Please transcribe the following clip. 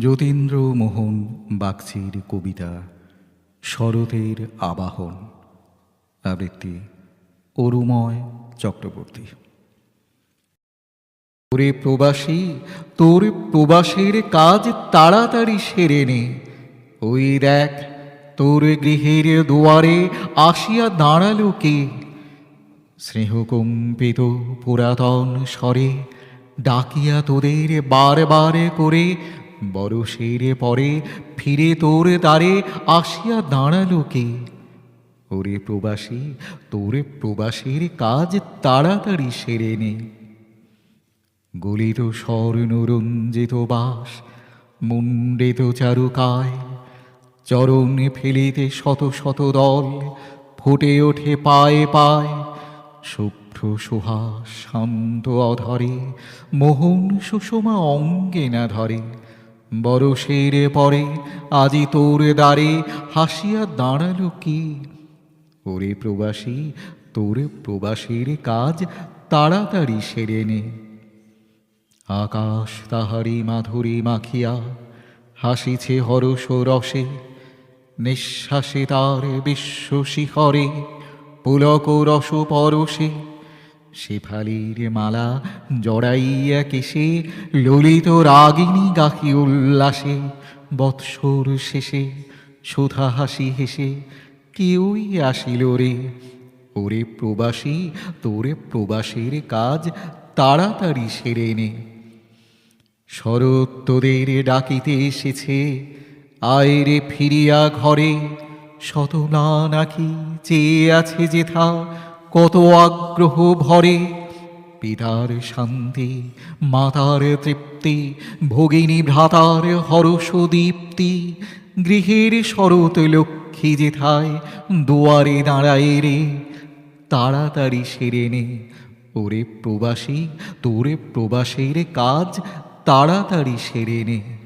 যতীন্দ্র মোহন বাগচির কবিতা, শরতের আবাহন। আবৃত্তি অরুময় চক্রবর্তী। ওরে প্রবাসী, তোর প্রবাসের কাজ তাড়াতাড়ি সেরে নে। ওই দেখ, তোর গৃহের দুয়ারে আসিয়া দাঁড়াল কে? স্নেহকম্পিত পুরাতন স্বরে ডাকিয়া তোদের বারবার করে বরষের পরে ফিরে তোর দ্বারে আসিয়া দাঁড়াল কে? ওরে প্রবাসী, তোর প্রবাসীর কাজ তাড়াতাড়ি সেরে নে। গলিত স্বর্ণরঞ্জিত বাস মুন্ডিত চারুকায়। চরণে ফেলিতে শত শত দল, ফুটে ওঠে পায়ে পায়। শুভ্র সুহাস শান্ত অধরে, মোহন সুষমা অঙ্গে না ধরে। বরষের পরে আজি তোর দ্বারে হাসিয়া দাঁড়াল কি? ওরে প্রবাসী, তোর প্রবাসীর কাজ তাড়াতাড়ি সেরে নে। আকাশ তাহারি মাধুরী মাখিয়া হাসিছে হরস রসে, নিঃশ্বাসে তার বিশ্ব শিখরে, পুলক রস পরশে শেফালির মালা জড়াইয়া কেশে, ললিত রাগিনী গাহি উল্লাসে, বৎসর শেষে সুধা হাসি হেসে, কেউই আসিল রে? ওরে প্রবাসী, তোরে প্রবাসীর কাজ তাড়াতাড়ি সেরে নে। শরৎ তোদের ডাকিতে এসেছে আয়রে ফিরিয়া ঘরে, শত না নাকি চেয়ে আছে যেথা কত আগ্রহ ভরে। পিতার শান্তি, মাতার তৃপ্তি, ভগিনী ভ্রাতার হরষ দীপ্তি। গৃহের শরৎ লক্ষ্মী যেথায় দুয়ারে দাঁড়ায় রে। তাড়াতাড়ি সেরে নে, ওরে প্রবাসী, তোরে প্রবাসীর কাজ। তাড়াতাড়ি সেরে নে।